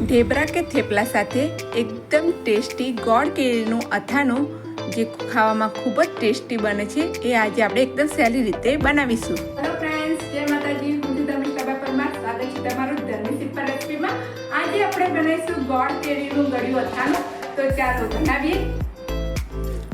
ઢેબરા કે થેપલા સાથે એકદમ ટેસ્ટી ગોળ કેરીનું અથાણું, જે ખાવામાં ખૂબ જ ટેસ્ટી બને છે, એ આજે આપણે એકદમ સહેલી રીતે બનાવીશું. આજે આપણે બનાવીશું ગોળ કેરીનું ગળ્યું અથાણું. તો ચાલો બનાવીએ.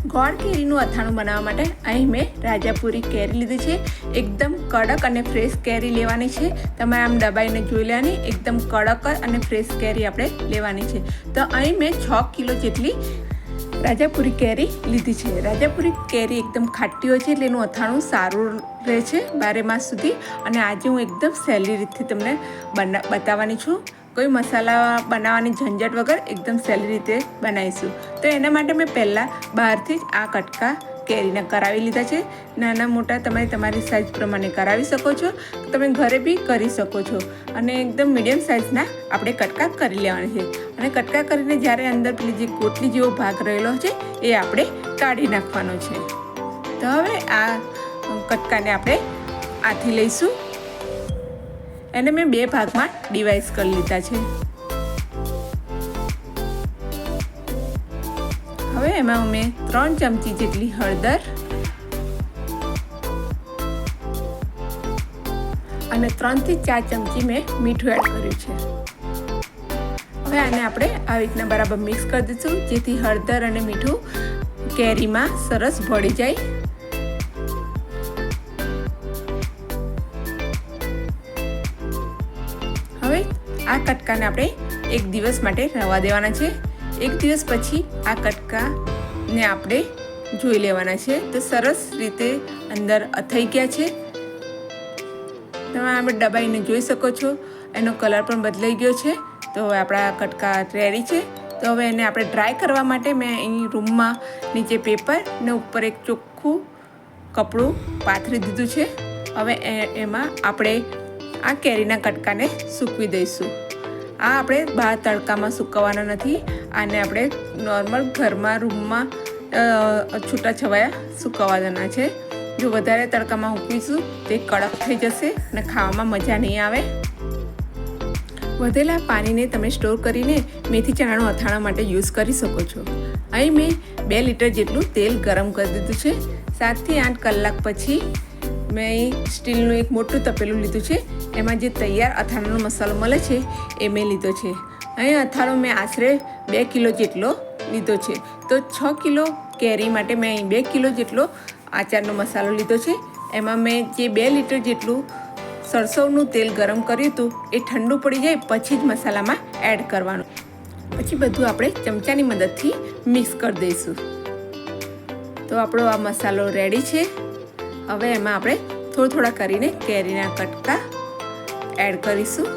ગોળ કેરીનું અથાણું બનાવવા માટે અહીં મેં રાજાપુરી કેરી લીધી છે. એકદમ કડક અને ફ્રેશ કેરી લેવાની છે. તમે આમ દબાઈને જોઈ લેવાની. એકદમ કડક અને ફ્રેશ કેરી આપણે લેવાની છે. તો અહીં મેં છ કિલો જેટલી રાજાપુરી કેરી લીધી છે. રાજાપુરી કેરી એકદમ ખાટી હોય છે એટલે એનું અથાણું સારું રહે છે બારે માસ સુધી. અને આજે હું એકદમ સહેલી રીતથી તમને બના, બતાવવાની છું. કોઈ મસાલા બનાવવાની ઝંઝટ વગર એકદમ સહેલી રીતે બનાવીશું. તો એના માટે મેં પહેલાં બહારથી જ આ કટકા કેરીના કરાવી લીધા છે. નાના મોટા તમે તમારી સાઇઝ પ્રમાણે કરાવી શકો છો. તમે ઘરે બી કરી શકો છો. અને એકદમ મીડિયમ સાઇઝના આપણે કટકા કરી લેવાના છે. અને કટકા કરીને જ્યારે અંદર પેલી જે કોટલી જેવો ભાગ રહેલો છે, એ આપણે કાઢી નાખવાનો છે. તો હવે આ કટકાને આપણે આથી લઈશું. એને મેં બે ભાગમાં ડિવાઈસ કરી લીધા છે. હવે એમાં મેં ત્રણ ચમચી જેટલી હળદર અને ત્રણથી ચાર ચમચી મેં મીઠું એડ કર્યું છે. હવે આને આપણે આવી રીતના બરાબર મિક્સ કરી દઈશું, જેથી હળદર અને મીઠું કેરીમાં સરસ ભળી જાય. આ કટકાને આપણે એક દિવસ માટે રવા દેવાના છે. એક દિવસ પછી આ કટકાને આપણે જોઈ લેવાના છે. તો સરસ રીતે અંદર અથઈ ગયા છે. તમે આપણે દબાઈને જોઈ શકો છો. એનો કલર પણ બદલાઈ ગયો છે. તો હવે આપણા કટકા રેડી છે. તો હવે એને આપણે ડ્રાય કરવા માટે મેં અહીં રૂમમાં નીચે પેપર ને ઉપર એક ચોખ્ખું કપડું પાથરી દીધું છે. હવે એમાં આપણે આ કેરીના કટકાને સૂકવી દઈશું. આ આપણે બહાર તડકામાં સૂકવવાના નથી. આને આપણે નોર્મલ ઘરમાં રૂમમાં છૂટા છવાયા સૂકવવાના છે. જો વધારે તડકામાં મૂકીશું તે કડક થઈ જશે અને ખાવામાં મજા નહીં આવે. વધેલા પાણીને તમે સ્ટોર કરીને મેથી ચણાનું અથાણા માટે યુઝ કરી શકો છો. અહીં મેં બે લીટર જેટલું તેલ ગરમ કરી દીધું છે. સાતથી આઠ કલાક પછી મેં સ્ટીલનું એક મોટું તપેલું લીધું છે. એમાં જે તૈયાર અથાણાનો મસાલો મળે છે, એ મેં લીધો છે. અહીં અથાણો મેં આશરે બે કિલો જેટલો લીધો છે. તો છ કિલો કેરી માટે મેં અહીં બે કિલો જેટલો આચારનો મસાલો લીધો છે. એમાં મેં જે બે લીટર જેટલું સરસવનું તેલ ગરમ કર્યું હતું, એ ઠંડુ પડી જાય પછી જ મસાલામાં એડ કરવાનું. પછી બધું આપણે ચમચાની મદદથી મિક્સ કરી દઈશું. તો આપણો આ મસાલો રેડી છે. હવે એમાં આપણે થોડા થોડા કરીને કેરીના કટકા એડ કરીશું.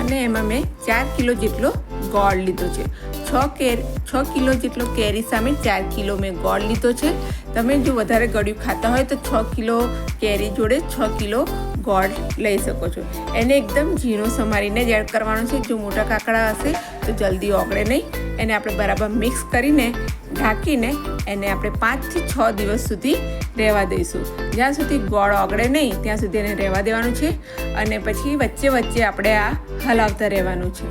અને એમાં મેં ચાર કિલો જેટલો ગોળ લીધો છે. છ કેર, છ કિલો જેટલો કેરી સામે ચાર કિલો મેં ગોળ લીધો છે. તમે જો વધારે ગળ્યું ખાતા હોય તો છ કિલો કેરી જોડે છ કિલો ગોળ લઈ શકો છો. એને એકદમ ઝીણો સમારીને જ એડ કરવાનો છે. જો મોટા કાકડા હશે, તો જલ્દી ઓગળે નહીં. એને આપણે બરાબર મિક્સ કરીને ઢાંકીને એને આપણે પાંચથી છ દિવસ સુધી રહેવા દઈશું. જ્યાં સુધી ગોળ ઓગળે નહીં, ત્યાં સુધી એને રહેવા દેવાનું છે. અને પછી વચ્ચે વચ્ચે આપણે આ હલાવતા રહેવાનું છે.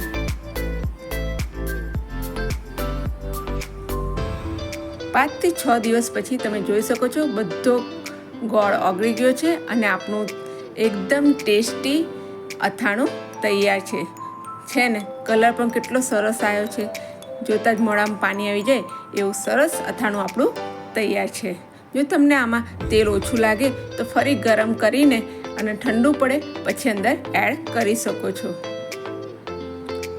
પાંચથી છ દિવસ પછી તમે જોઈ શકો છો, બધો ગોળ ઓગળી ગયો છે અને આપણું એકદમ ટેસ્ટી અથાણું તૈયાર છે. છે ને? કલર પણ કેટલો સરસ આવ્યો છે. જોતાં જ મોડામાં પાણી આવી જાય એવું સરસ અથાણું આપણું તૈયાર છે. જો તમને આમાં તેલ ઓછું લાગે તો ફરી ગરમ કરીને અને ઠંડુ પડે પછી અંદર એડ કરી શકો છો.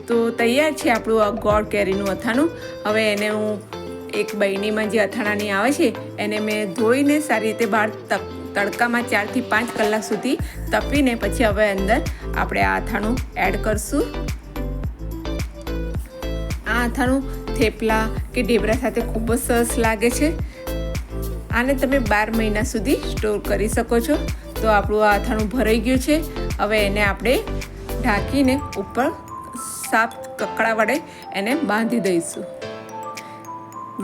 તો તૈયાર છે આપણું આ ગોળ કેરીનું અથાણું. હવે એને હું એક બૈણીમાં જે અથાણાની આવે છે, એને મેં ધોઈને સારી રીતે બહાર તડકામાં ચારથી પાંચ કલાક સુધી તપીને પછી હવે અંદર આપણે આ અથાણું એડ કરશું. આ અથાણું થેપલા કે ઢેબરા સાથે ખૂબ જ સરસ લાગે છે. આને તમે બાર મહિના સુધી સ્ટોર કરી શકો છો. તો આપણું આ અથાણું ભરાઈ ગયું છે. હવે એને આપણે ઢાંકીને ઉપર સાફ કકડા વડે એને બાંધી દઈશું.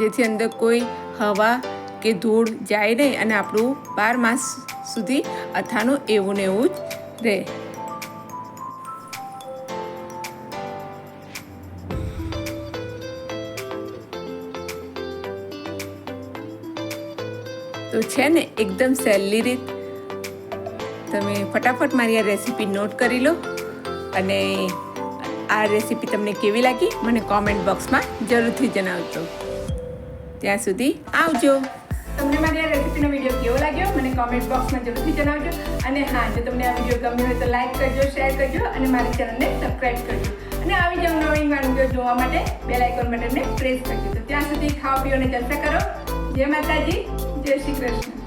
જેથી અંદર કોઈ હવા કે ધૂળ જાય નહીં અને આપણું બાર માસ સુધી અથાણું એવું ને એવું જ રહે. તો છે ને, એકદમ સહેલી રીત. તમે ફટાફટ મારી આ રેસીપી નોટ કરી લો અને આ રેસીપી તમને કેવી લાગી મને કોમેન્ટ બોક્સમાં જરૂરથી જણાવજો. ત્યાં સુધી આવજો. તમને મારી આ રેસીપીનો વીડિયો કેવો લાગ્યો? મને કોમેન્ટ બોક્સમાં જરૂરથી જણાવજો. અને હા, જો તમને આ વીડિયો ગમ્યો હોય તો લાઈક કરજો શેર કરજો અને મારી ચેનલને સબસ્ક્રાઈબ કરજો. અને આવી જ નવી વાનગીઓ જોવા માટે બેલ આઇકોન બટનને પ્રેસ કરજો. તો ત્યાં સુધી ખાઓ પીઓને જલસા કરો. જય માતાજી, જય શ્રી કૃષ્ણ.